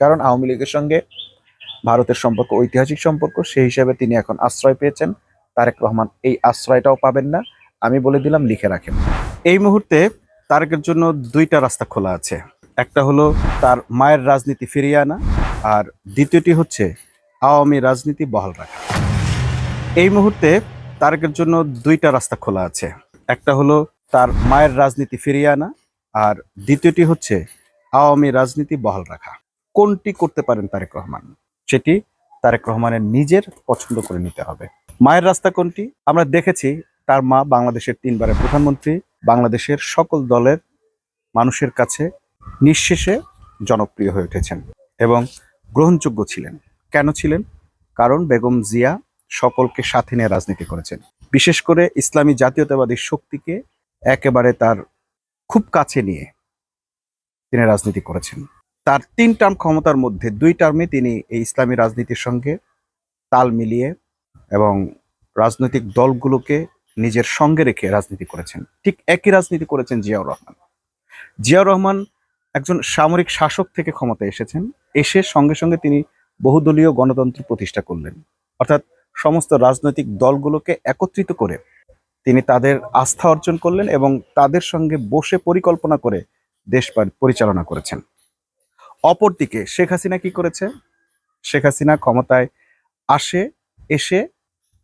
কারণ আওয়ামী লীগের সঙ্গে ভারতের সম্পর্ক, ঐতিহাসিক সম্পর্ক, সেই হিসাবে তিনি এখন আশ্রয় পেয়েছেন। তারেক রহমান এই আশ্রয়টাও পাবেন না। আমি বলে দিলাম, লিখে রাখেন। এই মুহূর্তে তারেকের জন্য দুইটা রাস্তা খোলা আছে। একটা হলো তার মায়ের রাজনীতি ফিরিয়ে আনা, আর দ্বিতীয়টি হচ্ছে আওয়ামী রাজনীতি বহাল রাখা। এই মুহূর্তে তারেকের জন্য দুইটা রাস্তা খোলা আছে। একটা হলো তার মায়ের রাজনীতি ফিরিয়ে আনা, আর দ্বিতীয়টি হচ্ছে আওয়ামী রাজনীতি বহাল রাখা। কোনটি করতে পারেন তারেক রহমান? সেটি তারেক রহমানের নিজের পছন্দ করে নিতে হবে। মায়ের রাস্তা কোনটি? আমরা দেখেছি তার মা বাংলাদেশের তিনবারের প্রধানমন্ত্রী, বাংলাদেশের সকল দলের মানুষের কাছে নিঃশেষে জনপ্রিয় হয়ে উঠেছেন এবং গ্রহণযোগ্য ছিলেন। কেন ছিলেন? কারণ বেগম জিয়া সকলকে সাথে নিয়ে রাজনীতি করেছেন। বিশেষ করে ইসলামী জাতীয়তাবাদী শক্তিকে একেবারে তার খুব কাছে নিয়ে তিনি রাজনীতি করেছেন। তার তিন টার্ম ক্ষমতার মধ্যে দুই টার্মে তিনি এই ইসলামী রাজনীতির সঙ্গে তাল মিলিয়ে এবং রাজনৈতিক দলগুলোকে নিজের সঙ্গে রেখে রাজনীতি করেছেন। ঠিক একই রাজনীতি করেছেন জিয়াউর রহমান। জিয়াউর রহমান একজন সামরিক শাসক থেকে ক্ষমতায় এসেছেন। এসে সঙ্গে সঙ্গে তিনি বহুদলীয় গণতন্ত্র প্রতিষ্ঠা করলেন। অর্থাৎ সমস্ত রাজনৈতিক দলগুলোকে একত্রিত করে তিনি তাদের আস্থা অর্জন করলেন এবং তাদের সঙ্গে বসে পরিকল্পনা করে দেশ পরিচালনা করেছেন। অপরদিকে শেখ হাসিনা কি করেছে? শেখ হাসিনা ক্ষমতায় আসে, এসে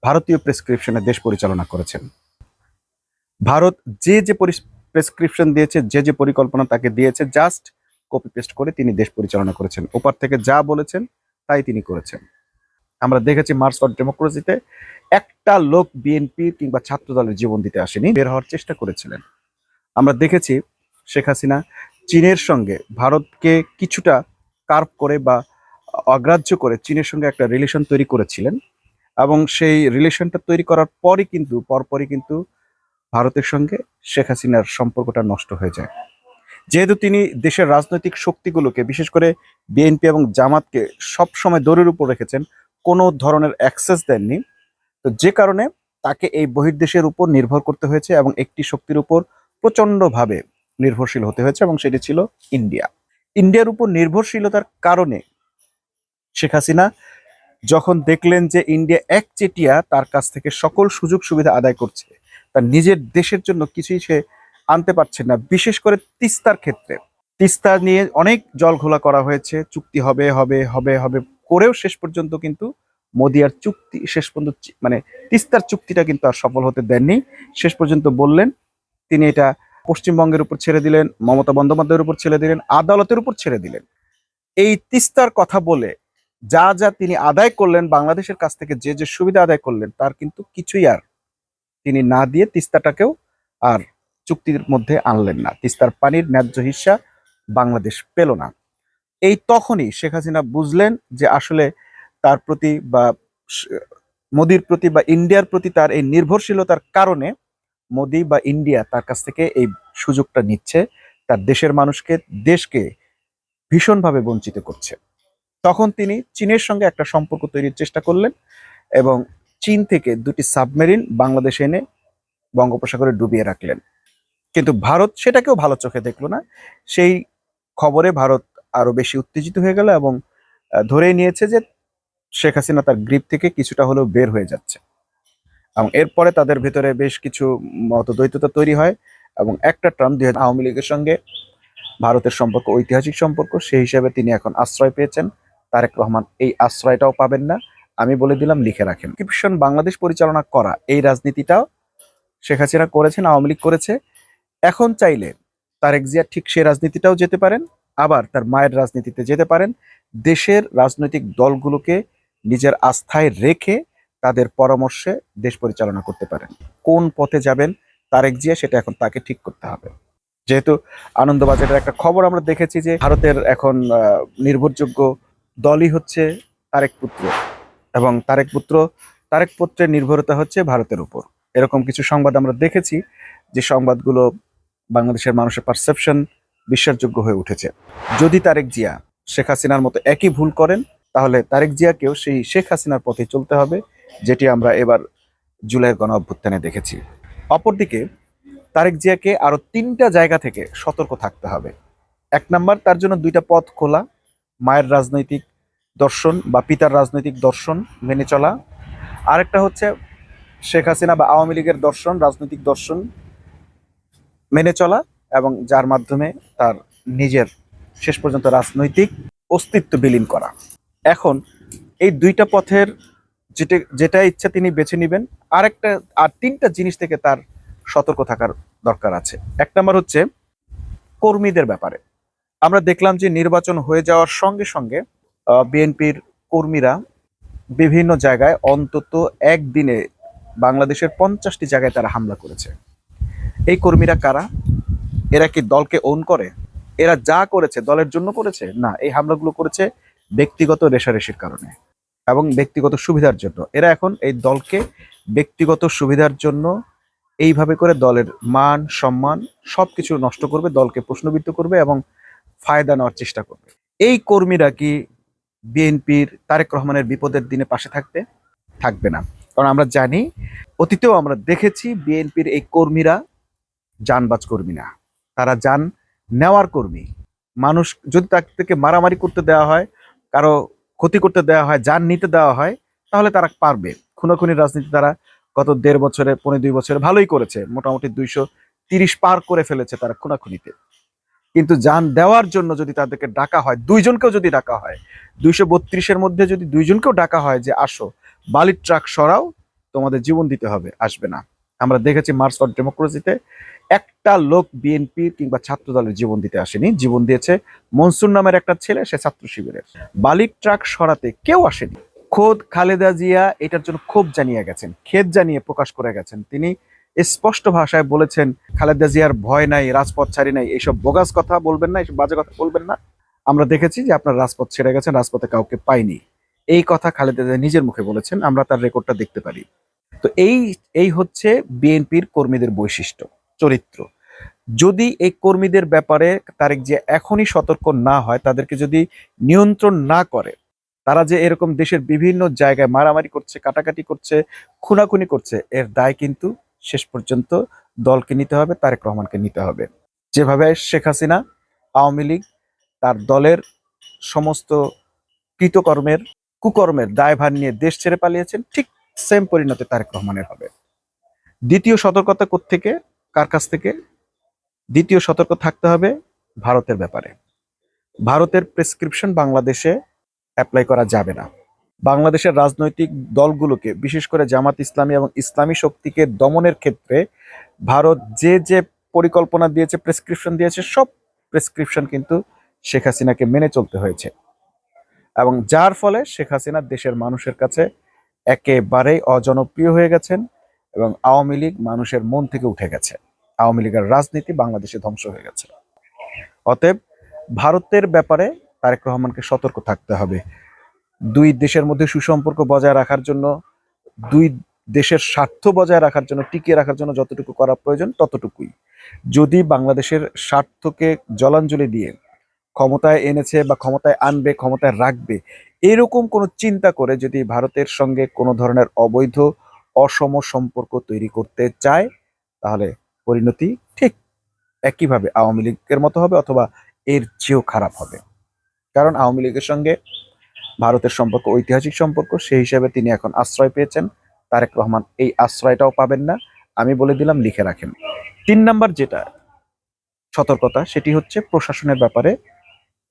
ভারতীয় প্রেসক্রিপশনে দেশ পরিচালনা করেছেন। ভারত যে যে প্রেসক্রিপশন দিয়েছে, যে যে পরিকল্পনা তাকে দিয়েছে জাস্ট কপি পেস্ট করে তিনি দেশ পরিচালনা করেছেন। ওপার থেকে যা বলেছেন, তাই তিনি করেছেন। আমরা দেখেছি মার্চ ফর ডেমোক্রেসিতে একটা লোক বিএনপি কিংবা ছাত্র দলের জীবন দিতে আসেনি, বের হওয়ার চেষ্টা করেছিলেন। আমরা দেখেছি শেখ হাসিনা চীনের সঙ্গে ভারতকে কিছুটা কার্ভ করে বা অগ্রাহ্য করে চীনের সঙ্গে একটা রিলেশন তৈরি করেছিলেন এবং সেই রিলেশনটা তৈরি করার পরই কিন্তু, পরপরই কিন্তু ভারতের সঙ্গে শেখ হাসিনার সম্পর্কটা নষ্ট হয়ে যায়। যেহেতু তিনি দেশের রাজনৈতিক শক্তিগুলোকে, বিশেষ করে বিএনপি এবং জামাতকে সবসময় দৌড়ের উপর রেখেছেন, কোনো ধরনের অ্যাক্সেস দেননি। তো যে কারণে তাকে এই বহির্দেশের উপর নির্ভর করতে হয়েছে এবং একটি শক্তির উপর প্রচণ্ডভাবে নির্ভরশীল হতে হয়েছে এবং সেটি ছিল ইন্ডিয়া। ইন্ডিয়ার উপর নির্ভরশীলতার কারণে শেখ হাসিনা যখন দেখলেন যে ইন্ডিয়া একচেটিয়া তার কাছ থেকে সকল সুযোগ সুবিধা আদায় করছে, তার নিজের দেশের জন্য কিছুই সে আনতে পারছে না, বিশেষ করে তিস্তার ক্ষেত্রে। তিস্তা নিয়ে অনেক জল ঘোলা করা হয়েছে, চুক্তি হবে হবে হবে হবে করেও শেষ পর্যন্ত কিন্তু মোদি আর চুক্তি, শেষ পর্যন্ত মানে তিস্তার চুক্তিটা কিন্তু আর সফল হতে দেননি। শেষ পর্যন্ত বললেন, তিনি এটা পশ্চিমবঙ্গের উপর ছেড়ে দিলেন, মমতা বন্দ্যোপাধ্যায়ের উপর ছেড়ে দিলেন, আদালতের উপর ছেড়ে দিলেন। এই তিস্তার কথা বলে যা যা তিনি আদায় করলেন, বাংলাদেশের কাছ থেকে যে যে সুবিধা আদায় করলেন, তার কিন্তু কিছুই আর তিনি না দিয়ে তিস্তাটাকেও আর চুক্তির মধ্যে আনলেন না। তিস্তার পানির ন্যায্য হিস্সা বাংলাদেশ পেল না। এই তখনই শেখ হাসিনা বুঝলেন যে আসলে তার প্রতি বা মোদির প্রতি বা ইন্ডিয়ার প্রতি তার এই নির্ভরশীলতার কারণে মোদি বা ইন্ডিয়া তার কাছ থেকে এই সুযোগটা নিচ্ছে, তার দেশের মানুষকে, দেশকে ভীষণভাবে বঞ্চিত করছে। তখন তিনি চীনের সঙ্গে একটা সম্পর্ক তৈরির চেষ্টা করলেন এবং চীন থেকে দুটি সাবমেরিন বাংলাদেশে এনে বঙ্গোপসাগরে ডুবিয়ে রাখলেন। কিন্তু ভারত সেটাকেও ভালো চোখে দেখল না। সেই খবরে ভারত আরও বেশি উত্তেজিত হয়ে গেল এবং ধরেই নিয়েছে যে শেখ হাসিনা তার গ্রিপ থেকে কিছুটা হলেও বের হয়ে যাচ্ছে। এবং এরপরে তাদের ভেতরে বেশ কিছু মতদ্বৈততা তৈরি হয় এবং একটা টার্ম দুই আওয়ামী লীগের সঙ্গে ভারতের সম্পর্ক, ঐতিহাসিক সম্পর্ক, সেই হিসাবে তিনি এখন আশ্রয় পেয়েছেন। তারেক রহমান এই আশ্রয়টাও পাবেন না। আমি বলে দিলাম, লিখে রাখেন। কিপশন বাংলাদেশ পরিচালনা করা এই রাজনীতিটাও শেখ হাসিনা করেছেন, আওয়ামী লীগ করেছে। এখন চাইলে তারেক জিয়া ঠিক সে রাজনীতিটাও যেতে পারেন, আবার তার মায়ের রাজনীতিতে যেতে পারেন। দেশের রাজনৈতিক দলগুলোকে নিজের আস্থায় রেখে তাদের পরামর্শে দেশ পরিচালনা করতে পারেন। কোন পথে যাবেন, তারেক জিয়া সেটা এখন তাকে ঠিক করতে হবে। যেহেতু আনন্দবাজারের একটা খবর আমরা দেখেছি যে ভারতের এখন নির্ভরযোগ্য দলই হচ্ছে তারেক পুত্র এবং তারেক পুত্র, তারেক পুত্রের নির্ভরতা হচ্ছে ভারতের উপর। এরকম কিছু সংবাদ আমরা দেখেছি যে সংবাদগুলো বাংলাদেশের মানুষের পারসেপশন বিশ্বাসযোগ্য হয়ে উঠেছে। যদি তারেক জিয়া, শেখ হাসিনার মতো একই ভুল করেন, তাহলে তারেক জিয়াকেও সেই শেখ হাসিনার পথে চলতে হবে। যেটি আমরা এবার জুলাইয়ের গণ অভ্যুত্থানে দেখেছি। অপরদিকে তারেক জিয়াকে আরও তিনটা জায়গা থেকে সতর্ক থাকতে হবে। এক নাম্বার, তার জন্য দুইটা পথ খোলা, মায়ের রাজনৈতিক দর্শন বা পিতার রাজনৈতিক দর্শন মেনে চলা। আরেকটা হচ্ছে শেখ হাসিনা বা আওয়ামী লীগের দর্শন, রাজনৈতিক দর্শন মেনে চলা এবং যার মাধ্যমে তার নিজের শেষ পর্যন্ত রাজনৈতিক অস্তিত্ব বিলীন করা। এখন এই দুইটা পথের যেটা যেটা ইচ্ছা তিনি বেছে নেবেন। আরেকটা, আর তিনটা জিনিস থেকে তার সতর্ক থাকার দরকার আছে। এক নম্বর হচ্ছে কর্মীদের ব্যাপারে। আমরা দেখলাম যে নির্বাচন হয়ে যাওয়ার সঙ্গে সঙ্গে বিএনপির কর্মীরা বিভিন্ন জায়গায় অন্তত একদিনে বাংলাদেশের পঞ্চাশটি জায়গায় তারা হামলা করেছে। এই কর্মীরা কারা? এরা কি দলকে ওন করে? এরা যা করেছে, দলের জন্য করেছে? না, এই হামলাগুলো করেছে ব্যক্তিগত রেশারেশির কারণে। এবং ব্যক্তিগত সুবিধার জন্য। এরা এখন এই দলকে ব্যক্তিগত সুবিধার জন্য এইভাবে করে দলের মান, সম্মান সব কিছু নষ্ট করবে, দলকে প্রশ্নবিদ্ধ করবে এবং ফায়দা নেওয়ার চেষ্টা করবে। এই কর্মীরা কি বিএনপির তারেক রহমানের বিপদের দিনে পাশে থাকবে? থাকবে না। কারণ আমরা জানি, অতীতেও আমরা দেখেছি বিএনপির এই কর্মীরা যানবাজ কর্মী না। তারা যান নেওয়ার কর্মী। মানুষ যদি তার থেকে মারামারি করতে দেওয়া হয়, কারও ক্ষতি করতে দেওয়া হয় যান নিতে দেওয়া হয়, তাহলে তারা পারবে। খুনোখুনি রাজনীতি তারা গত দেড় বছরে পনেরো দুই বছরে ভালোই করেছে। মোটামুটি দুইশো তিরিশ পার করে ফেলেছে তারা খুনাখুনিতে। কিন্তু যান দেওয়ার জন্য যদি তাদেরকে ডাকা হয়, দুইজনকেও যদি ডাকা হয়, দুইশো বত্রিশের মধ্যে যদি দুইজনকেও ডাকা হয় যে, আসো, বালির ট্রাক সরাও, তোমাদের জীবন দিতে হবে, আসবে না। আমরা দেখেছি মার্চ ফর ডেমোক্রেসিতে একটা লোক বিএনপি কিংবা ছাত্র দলের জীবন দিতে আসেনি। জীবন দিয়েছে মনসুর নামের একটা ছেলে, সে ছাত্র শিবিরের। বালির ট্রাক সরাতে কেউ আসেনি। খোদ খালেদা জিয়া এটার জন্য ক্ষোভ জানিয়ে গেছেন খেদ জানিয়ে প্রকাশ করে গেছেন। তিনি স্পষ্ট ভাষায় বলেছেন, খালেদা জিয়ার ভয় নাই, রাজপথ ছাড়ি নাই, এইসব বোগাস কথা বলবেন না, এইসব বাজে কথা বলবেন না। আমরা দেখেছি যে আপনার রাজপথ ছেড়ে গেছেন, রাজপথে কাউকে পাইনি। এই কথা খালেদা জিয়া নিজের মুখে বলেছেন, আমরা তার রেকর্ডটা দেখতে পারি। তো এই এই হচ্ছে বিএনপির কর্মীদের বৈশিষ্ট্য। চরিত্র। যদি এই কর্মীদের ব্যাপারে তারেক যে এখনই সতর্ক না হয়, তাদেরকে যদি নিয়ন্ত্রণ না করে, তারা যে এরকম দেশের বিভিন্ন জায়গায় মারামারি করছে, কাটাকাটি করছে, খুনাখুনি করছে, এর দায় কিন্তু শেষ পর্যন্ত দলকে নিতে হবে, তারেক রহমানকে নিতে হবে। যেভাবে শেখ হাসিনা আওয়ামী লীগ তার দলের সমস্ত কৃতকর্মের, কুকর্মের দায়ভার নিয়ে দেশ ছেড়ে পালিয়েছেন, ঠিক সেম পরিণতি তারেক রহমানের হবে। দ্বিতীয় সতর্কতা থেকে কার কাছ থেকে? দ্বিতীয় সতর্ক থাকতে হবে ভারতের ব্যাপারে। ভারতের প্রেসক্রিপশন বাংলাদেশে অ্যাপ্লাই করা যাবে না। বাংলাদেশের রাজনৈতিক দলগুলোকে, বিশেষ করে জামাত ইসলামী এবং ইসলামী শক্তিকে দমনের ক্ষেত্রে ভারত যে যে পরিকল্পনা দিয়েছে, প্রেসক্রিপশন দিয়েছে, সব প্রেসক্রিপশন কিন্তু শেখ হাসিনাকে মেনে চলতে হয়েছে। এবং যার ফলে শেখ হাসিনা দেশের মানুষের কাছে একেবারেই অজনপ্রিয় হয়ে গেছেন। এবং আওয়ামী লীগ মানুষের মন থেকে উঠে গেছে। আওয়ামী লীগের রাজনীতি বাংলাদেশে ধ্বংস হয়ে গেছে। অতএব ভারতের ব্যাপারে তারেক রহমানকে সতর্ক থাকতে হবে। দুই দেশের মধ্যে সুসম্পর্ক বজায় রাখার জন্য, দুই দেশের স্বার্থ বজায় রাখার জন্য, টিকিয়ে রাখার জন্য যতটুকু করা প্রয়োজন ততটুকুই। যদি বাংলাদেশের স্বার্থকে জলাঞ্জলি দিয়ে ক্ষমতায় এনেছে বা ক্ষমতায় আনবে, ক্ষমতায় রাখবে, এরকম কোনো চিন্তা করে যদি ভারতের সঙ্গে কোনো ধরনের অবৈধ অসম সম্পর্ক তৈরি করতে চায়, তাহলে পরিণতি ঠিক একইভাবে আওয়ামী লীগের মতো হবে অথবা এর চেয়েও খারাপ হবে। কারণ আওয়ামী লীগের সঙ্গে ভারতের সম্পর্ক, ঐতিহাসিক সম্পর্ক, সেই হিসাবে তিনি এখন আশ্রয় পেয়েছেন। তারেক রহমান এই আশ্রয়টাও পাবেন না। আমি বলে দিলাম, লিখে রাখেন। তিন নাম্বার যেটা, সতর্কতা, সেটি হচ্ছে প্রশাসনের ব্যাপারে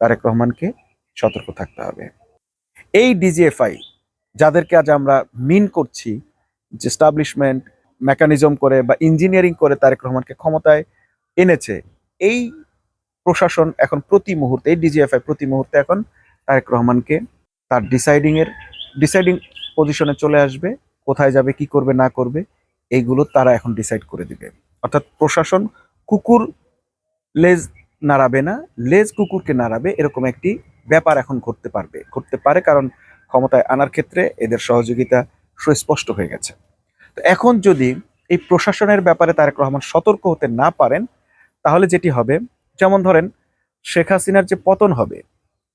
তারেক রহমানকে সতর্ক থাকতে হবে। এই ডিজিএফআই যাদেরকে আজ আমরা মিন করছি যে স্টাবলিশমেন্ট মেকানিজম করে বা ইঞ্জিনিয়ারিং করে তারেক রহমানকে ক্ষমতায় এনেছে, এই প্রশাসন এখন প্রতি মুহূর্তে ডিজিএফআই প্রতি মুহূর্তে এখন তারেক রহমানকে তার ডিসাইডিং এর ডিসাইডিং পজিশনে চলে আসবে, কোথায় যাবে, কি করবে, না করবে, এইগুলো তারা এখন ডিসাইড করে দিবে। অর্থাৎ প্রশাসন কুকুর লেজ নাড়াবে না, লেজ কুকুরকে নাড়াবে, এরকম একটি ব্যাপার এখন ঘটতে পারবে, ঘটতে পারে, কারণ ক্ষমতায় আনার ক্ষেত্রে এদের সহযোগিতা সুস্পষ্ট হয়ে গেছে। তো এখন যদি এই প্রশাসনের ব্যাপারে তারেক রহমান সতর্ক হতে না পারেন, তাহলে যেটি হবে, যেমন ধরেন শেখ হাসিনার যে পতন হবে,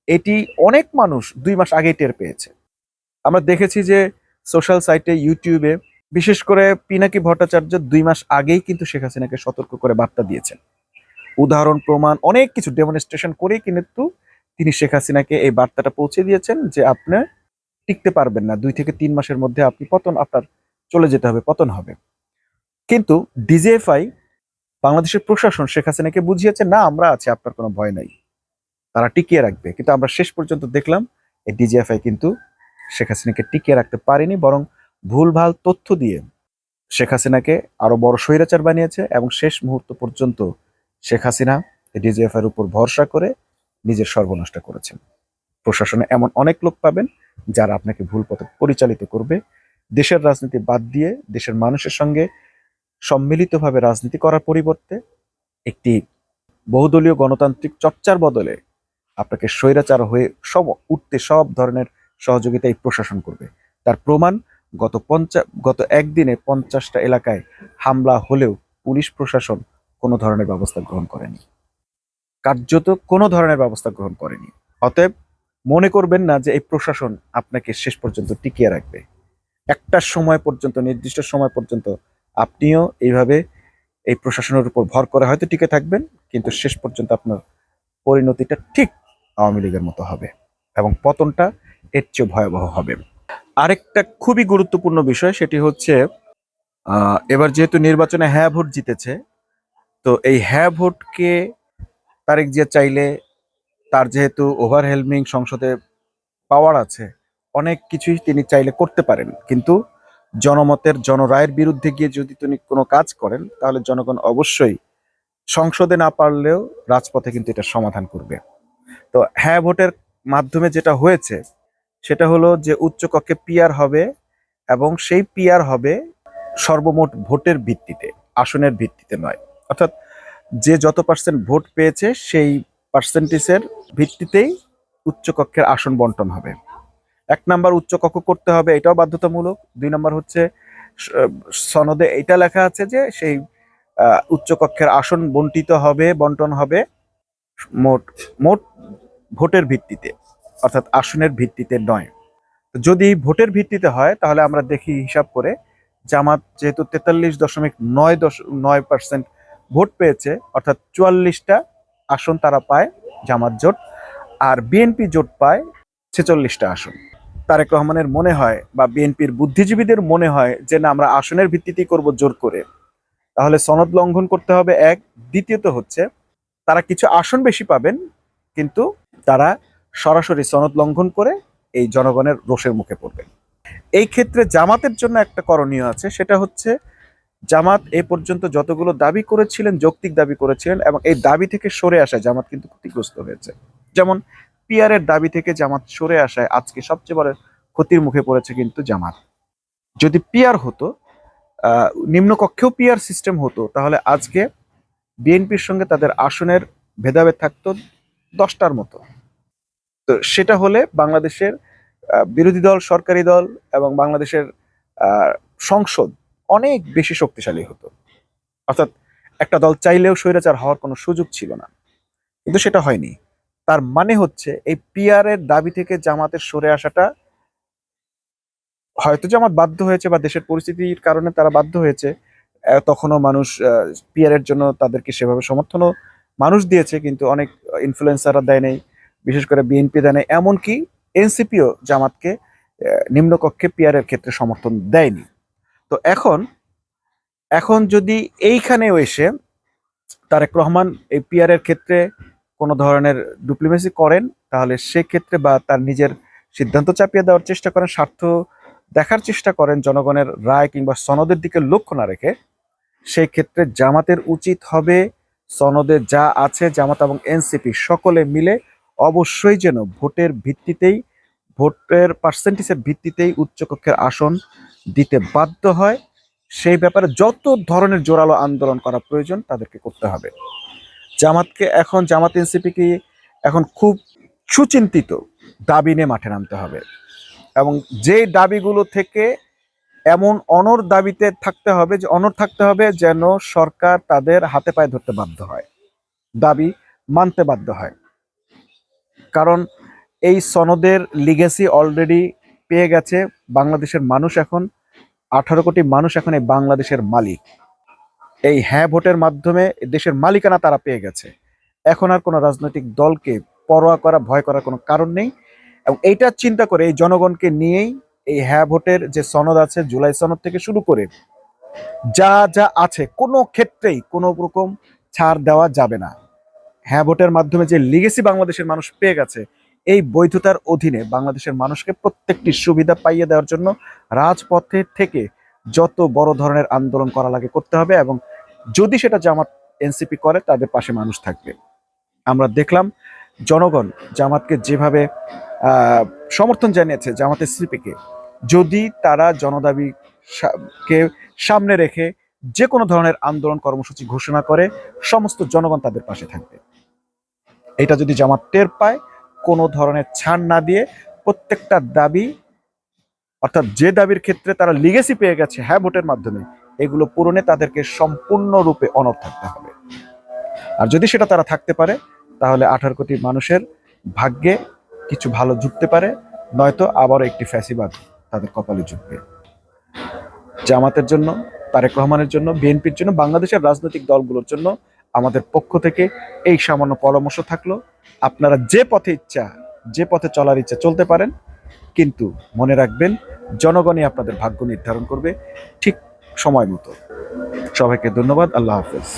এটি অনেক মানুষ দুই মাস আগেই টের পেয়েছে। আমরা দেখেছি যে সোশ্যাল সাইটে, ইউটিউবে, বিশেষ করে পিনাকি ভট্টাচার্য দুই মাস আগেই কিন্তু শেখ হাসিনাকে সতর্ক করে বার্তা দিয়েছেন। উদাহরণ, প্রমাণ, অনেক কিছু ডেমনস্ট্রেশন করেই কিন্তু তিনি শেখ হাসিনাকে এই বার্তাটা পৌঁছে দিয়েছেন যে আপনি টিকতে পারবেন না। দুই থেকে তিন মাসের মধ্যে আপনি পতন, আপনার চলে যেতে হবে, পতন হবে। কিন্তু ডিজিএফআই, বাংলাদেশের প্রশাসন শেখ হাসিনাকে বুঝিয়েছে, না, আমরা আছি, আপনার কোনো ভয় নাই। তারা টিকিয়ে রাখবে। কিন্তু আমরা শেষ পর্যন্ত দেখলাম, এই ডিজিএফআই কিন্তু শেখ হাসিনাকে টিকিয়ে রাখতে পারেনি, বরং ভুলভাল তথ্য দিয়ে শেখ হাসিনাকে আরও বড় স্বৈরাচার বানিয়েছে এবং শেষ মুহূর্ত পর্যন্ত শেখ হাসিনা ডিজিএফআই এর উপর ভরসা করে নিজের সর্বনষ্ট করেছেন। প্রশাসনে এমন অনেক লোক পাবেন যারা আপনাকে ভুল পথে পরিচালিত করবে। দেশের রাজনীতি বাদ দিয়ে দেশের মানুষের সঙ্গে সম্মিলিতভাবে রাজনীতি করার পরিবর্তে একটি বহুদলীয় গণতান্ত্রিক চর্চার বদলে আপনাকে স্বৈরাচার হয়ে সব, উঠতে সব ধরনের সহযোগিতা এই প্রশাসন করবে। তার প্রমাণ, গত পঞ্চা, গত একদিনে পঞ্চাশটা এলাকায় হামলা হলেও পুলিশ প্রশাসন কোনো ধরনের ব্যবস্থা গ্রহণ করেনি। কার্যত কোনো ধরনের ব্যবস্থা গ্রহণ করেনি। অতএব মনে করবেন না যে এই প্রশাসন আপনাকে শেষ পর্যন্ত টিকিয়ে রাখবে। একটা সময় পর্যন্ত, নির্দিষ্ট সময় পর্যন্ত আপনিও এইভাবে এই প্রশাসনের উপর ভর করে হয়তো টিকে থাকবেন, কিন্তু শেষ পর্যন্ত আপনার পরিণতিটা ঠিক আওয়ামী লীগের মতো হবে এবং পতনটা এর চেয়ে ভয়াবহ হবে। আরেকটা খুবই গুরুত্বপূর্ণ বিষয় সেটি হচ্ছে এবার যেহেতু নির্বাচনে হ্যাঁ ভোট জিতেছে, তো এই হ্যাঁ ভোটকে তারেক জিয়া চাইলে তার যেহেতু ওভারহেলমিং সংসদে পাওয়ার আছে, অনেক কিছুই তিনি চাইলে করতে পারেন। কিন্তু জনমতের, জনরায়ের বিরুদ্ধে গিয়ে যদি তিনি কোনো কাজ করেন, তাহলে জনগণ অবশ্যই সংসদে না পারলেও রাজপথে কিন্তু এটা সমাধান করবে। তো হ্যাঁ ভোটের মাধ্যমে যেটা হয়েছে, সেটা হলো যে উচ্চকক্ষে পিয়ার হবে এবং সেই পিয়ার হবে সর্বমোট ভোটের ভিত্তিতে, আসনের ভিত্তিতে নয়। অর্থাৎ যে যত পার্সেন্ট ভোট পেয়েছে, সেই পার্সেন্টেজের ভিত্তিতেই উচ্চকক্ষের আসন বন্টন হবে। এক নাম্বার উচ্চকক্ষ করতে হবে, এটাও বাধ্যতামূলক। দুই নাম্বার হচ্ছে সনদে এটা লেখা আছে যে সেই উচ্চকক্ষের আসন বন্টিত হবে, বন্টন হবে মোট মোট ভোটের ভিত্তিতে, অর্থাৎ আসনের ভিত্তিতে নয়। যদি ভোটের ভিত্তিতে হয়, তাহলে আমরা দেখি হিসাব করে, জামাত যেহেতু তেতাল্লিশ দশমিক নয় দশ, নয় পার্সেন্ট ভোট পেয়েছে, অর্থাৎ চুয়াল্লিশটা আসন তারা পায়, জামাত জোট, আর বিএনপি জোট পায় ছেচল্লিশটা আসন। তারেক রহমানের মনে হয় বা বিএনপির বুদ্ধিজীবীদের মনে হয় যে, না, আমরা আসনের ভিত্তিতেই করব জোর করে। তাহলে সনদ লঙ্ঘন করতে হবে এক। দ্বিতীয়ত হচ্ছে, তারা কিছু আসন বেশি পাবেন, কিন্তু তারা সরাসরি সনদ লঙ্ঘন করে এই জনগণের রোষের মুখে পড়বেন। এই ক্ষেত্রে জামাতের জন্য একটা করণীয় আছে, সেটা হচ্ছে জামাত এ পর্যন্ত যতগুলো দাবি করেছিলেন, যৌক্তিক দাবি করেছিলেন এবং এই দাবি থেকে সরে আসায় জামাত কিন্তু ক্ষতিগ্রস্ত হয়েছে। যেমন পিয়ারের দাবি থেকে জামাত সরে আসায় আজকে সবচেয়ে বড় ক্ষতির মুখে পড়েছে কিন্তু জামাত। যদি পিয়ার হতো নিম্নকক্ষেও পিয়ার সিস্টেম হতো, তাহলে আজকে বিএনপির সঙ্গে তাদের আসনের ভেদাভেদ থাকতো দশটার মতো। তো সেটা হলে বাংলাদেশের বিরোধী দল, সরকারি দল এবং বাংলাদেশের সংসদ অনেক বেশি শক্তিশালী হতো। অর্থাৎ একটা দল চাইলেও স্বৈরাচার হওয়ার কোনো সুযোগ ছিল না। কিন্তু সেটা হয়নি। তার মানে হচ্ছে এই পিআর এর দাবি থেকে জামাতের সরে আসাটা হয়তো জামাত বাধ্য হয়েছে বা দেশের পরিস্থিতির কারণে তারা বাধ্য হয়েছে তখনও মানুষ পিআর এর জন্য তাদেরকে সেভাবে সমর্থনও মানুষ দিয়েছে, কিন্তু অনেক ইনফ্লুয়েন্সাররা দেয় নাই। বিশেষ করে বিএনপি দেয় নাই। এমনকি এনসিপিও জামাতকে নিম্নকক্ষে পিআর এর ক্ষেত্রে সমর্থন দেয়নি। তো এখন এখন যদি এইখানেও এসে তারেক রহমান এই পিআর এর ক্ষেত্রে কোনো ধরনের ডুপ্লিমেসি করেন, তাহলে সেক্ষেত্রে বা তার নিজের সিদ্ধান্ত চাপিয়ে দেওয়ার চেষ্টা করেন, স্বার্থ দেখার চেষ্টা করেন, জনগণের রায় কিংবা সনদের দিকে লক্ষ্য না রেখে সেই ক্ষেত্রে জামাতের উচিত হবে সনদে যা আছে, জামাত এবং এনসিপি সকলে মিলে অবশ্যই যেন ভোটের ভিত্তিতেই, ভোটের পার্সেন্টেজের ভিত্তিতেই উচ্চকক্ষের আসন দিতে বাধ্য হয়, সেই ব্যাপারে যত ধরনের জোরালো আন্দোলন করা প্রয়োজন তাদেরকে করতে হবে। জামাতকে এখন, জামাত এনসিপিকে এখন খুব সুচিন্তিত দাবি নিয়ে মাঠে নামতে হবে। এবং যে দাবিগুলো থেকে এমন অনর দাবিতে থাকতে হবে যে অনর থাকতে হবে যেন সরকার তাদের হাতে পায়ে ধরতে বাধ্য হয়। দাবি মানতে বাধ্য হয়। কারণ এই সনদের লিগেসি অলরেডি পেয়ে গেছে বাংলাদেশের মানুষ এখন, আঠারো কোটি মানুষ এখন এই বাংলাদেশের মালিক। এই হ্যাঁ ভোটের মাধ্যমে দেশের মালিকানা তারা পেয়ে গেছে। এখন আর কোনো রাজনৈতিক দলকে পরোয়া করা, ভয় করার কোনো কারণ নেই। এবং এইটা চিন্তা করে এই জনগণকে নিয়েই এই হ্যাঁ ভোটের যে সনদ আছে, জুলাই সনদ থেকে শুরু করে যা যা আছে, কোনো ক্ষেত্রেই কোনো রকম ছাড় দেওয়া যাবে না। হ্যাঁ ভোটের মাধ্যমে যে লিগেসি বাংলাদেশের মানুষ পেয়ে গেছে এই বৈধতার অধীনে বাংলাদেশের মানুষকে প্রত্যেকটি সুবিধা পাইয়ে দেওয়ার জন্য রাজপথে থেকে যত বড় ধরনের আন্দোলন করা লাগে করতে হবে এবং যদি সেটা জামাত এনসিপি করে, তাদের পাশে মানুষ থাকবে। আমরা দেখলাম জনগণ জামাতকে যেভাবে সমর্থন জানিয়েছে জামাত এসিপিকে যদি তারা জনদাবি কে সামনে রেখে যে কোনো ধরনের আন্দোলন কর্মসূচি ঘোষণা করে, সমস্ত জনগণ তাদের পাশে থাকবে। এটা যদি জামাত টের পায় কোনো ধরনের ছাড় না দিয়ে প্রত্যেকটা দাবি, অর্থাৎ যে দাবির ক্ষেত্রে তারা লিগেসি পেয়ে গেছে হ্যাঁ ভোটের মাধ্যমে, এগুলো পূরণে তাদেরকে সম্পূর্ণরূপে অনড় থাকতে হবে। আর যদি সেটা তারা থাকতে পারে, তাহলে আঠারো কোটি মানুষের ভাগ্যে কিছু ভালো জুটতে পারে, নয়তো আবারও একটি ফ্যাসিবাদ তাদের কপালে জুটবে। জামাতের জন্য, তারেক রহমানের জন্য, বিএনপির জন্য, বাংলাদেশের রাজনৈতিক দলগুলোর জন্য আমাদের পক্ষ থেকে এই সামান্য পরামর্শ থাকল। আপনারা যে পথে ইচ্ছা, যে পথে চলার ইচ্ছা চলতে পারেন, কিন্তু মনে রাখবেন, জনগণই আপনাদের ভাগ্য নির্ধারণ করবে ঠিক সময় মতো। সবাইকে ধন্যবাদ, আল্লাহ হাফেজ।